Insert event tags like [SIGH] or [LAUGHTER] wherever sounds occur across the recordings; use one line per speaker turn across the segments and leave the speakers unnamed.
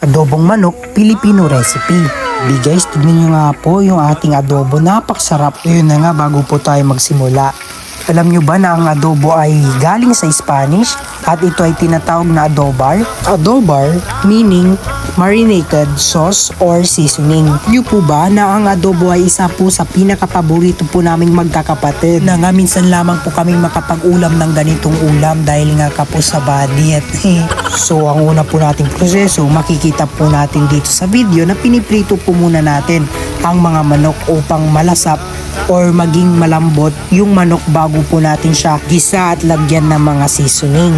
Adobong manok, Filipino recipe. Di guys, tignan nyo nga po yung ating adobo. Napakasarap. Yun na nga bago po tayo magsimula. Alam nyo ba na ang adobo ay galing sa Spanish at ito ay tinatawag na adobar? Adobar meaning marinated sauce or seasoning. Nyo po ba na ang adobo ay isa po sa pinakapaborito po naming magkakapatid na nga minsan lamang po kaming makapag-ulam ng ganitong ulam dahil nga kapos sa budget. [LAUGHS] so ang una po nating proseso makikita po natin dito sa video na piniprito po muna natin ang mga manok upang malasap or maging malambot yung manok bago po natin siya gisa at lagyan ng mga seasoning.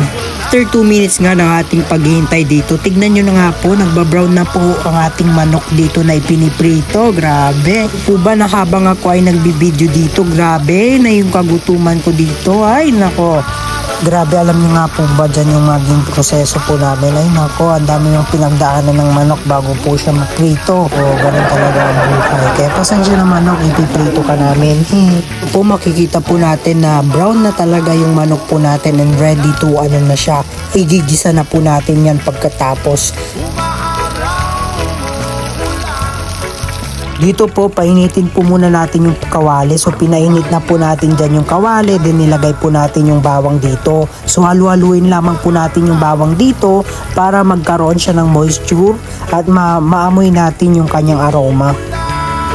After 2 minutes nga ng ating paghihintay dito, tignan nyo na nga po, nagbabrown na po ang ating manok dito na ipiniprito. Grabe. Po ba na habang ako ay nagbibideo dito, grabe na yung kagutuman ko dito. Ay, nako. Grabe, alam niyo nga po ba dyan yung maging proseso po namin. Ay nako, ang dami yung pinagdaanan ng manok bago po siya maprito. O, ganun talaga ang buhay. Kaya pasensya na manok, ipiprito ka namin. Hmm. Po makikita po natin na brown na talaga yung manok po natin and ready to ano na siya. Igigisa na po natin yan pagkatapos. Dito po, painitin po muna natin yung kawali. So, pinainit na po natin dyan yung kawali. Then, nilagay po natin yung bawang dito. So, halu-haluin lamang po natin yung bawang dito para magkaroon siya ng moisture at ma maamoy natin yung kanyang aroma.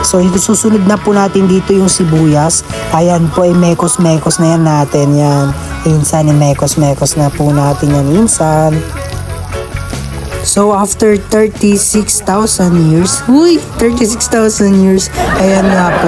So, susunod na po natin dito yung sibuyas. Ayan po, ay mekos-mekos na yan natin. Yan. Insan, mekos-mekos na po natin yan. Insan. So after 36,000 years, huy, 36,000 years, ayan nga po,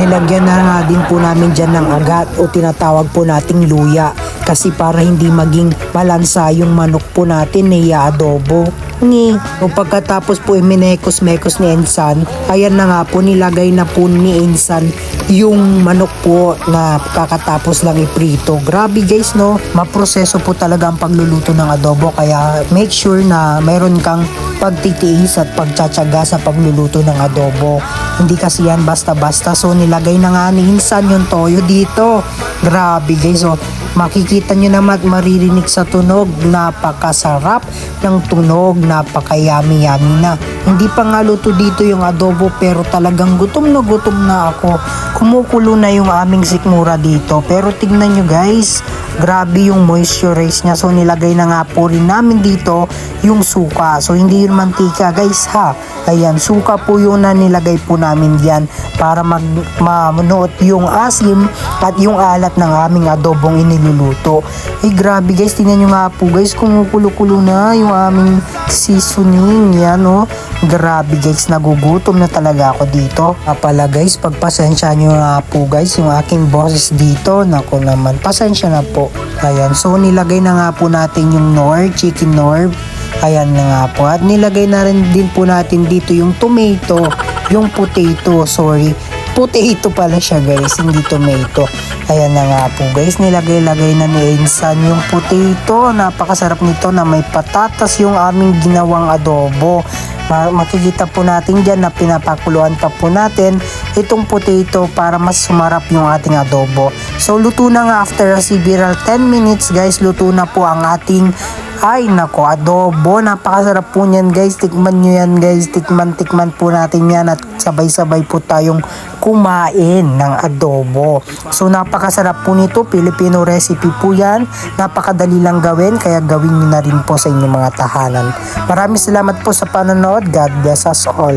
nilagyan na nga din po namin dyan ng agat o tinatawag po nating luya kasi para hindi maging malansa yung manok po natin na adobo. Ni, o pagkatapos po iminekos-mekos ni Ensan, ayan na nga po nilagay na po ni Ensan yung manok po na kakatapos lang iprito. Grabe guys no, maproseso po talaga ang pagluluto ng adobo kaya make sure na mayroon kang pagtitiis at pagtsatsaga sa pagluluto ng adobo. Hindi kasi yan basta-basta so nilagay na nga ni Insan yung toyo dito. Grabe guys so makikita nyo naman at maririnig sa tunog napakasarap ng tunog napakayami-yami na. Hindi pa nga luto dito yung adobo pero talagang gutom na gutom na ako. Kumukulo na yung aming sikmura dito. Pero tignan nyo guys grabe yung moisturize niya. So nilagay na nga po rin namin dito yung suka. So hindi yun mantika guys ha? Ayan suka po yun na nilagay po namin diyan para mag mamunuot yung asim at yung alat ng aming adobong iniluluto. Ay grabe guys tingnan nyo nga po guys kumukulo-kulo na yung aming seasoning. Yan oh. Grabe guys nagugutom na talaga ako dito. Pala guys pagpasensya nyo nga po guys yung aking boses dito. Nako naman pasensya na po ayan. So nilagay na nga po natin yung nor chicken nor. Ayan na nga po. At nilagay na rin din po natin dito yung tomato yung potato. Sorry. Potato pala siya guys. Hindi tomato. Ayan na nga po guys. Nilagay-lagay na ni Insan yung potato. Napakasarap nito na may patatas yung aming ginawang adobo makikita po natin dyan na pinapakuluan pa po natin itong potato para mas sumarap yung ating adobo. So luto na nga after a several 10 minutes guys, luto na po ang ating ay nako, adobo. Napakasarap po niyan guys. Tikman nyo yan guys. Tikman, tikman po natin yan at sabay-sabay po tayong kumain ng adobo. So napakasarap po nito. Filipino recipe po yan. Napakadali lang gawin kaya gawin nyo na rin po sa inyong mga tahanan. Maraming salamat po sa panonood. God bless us all.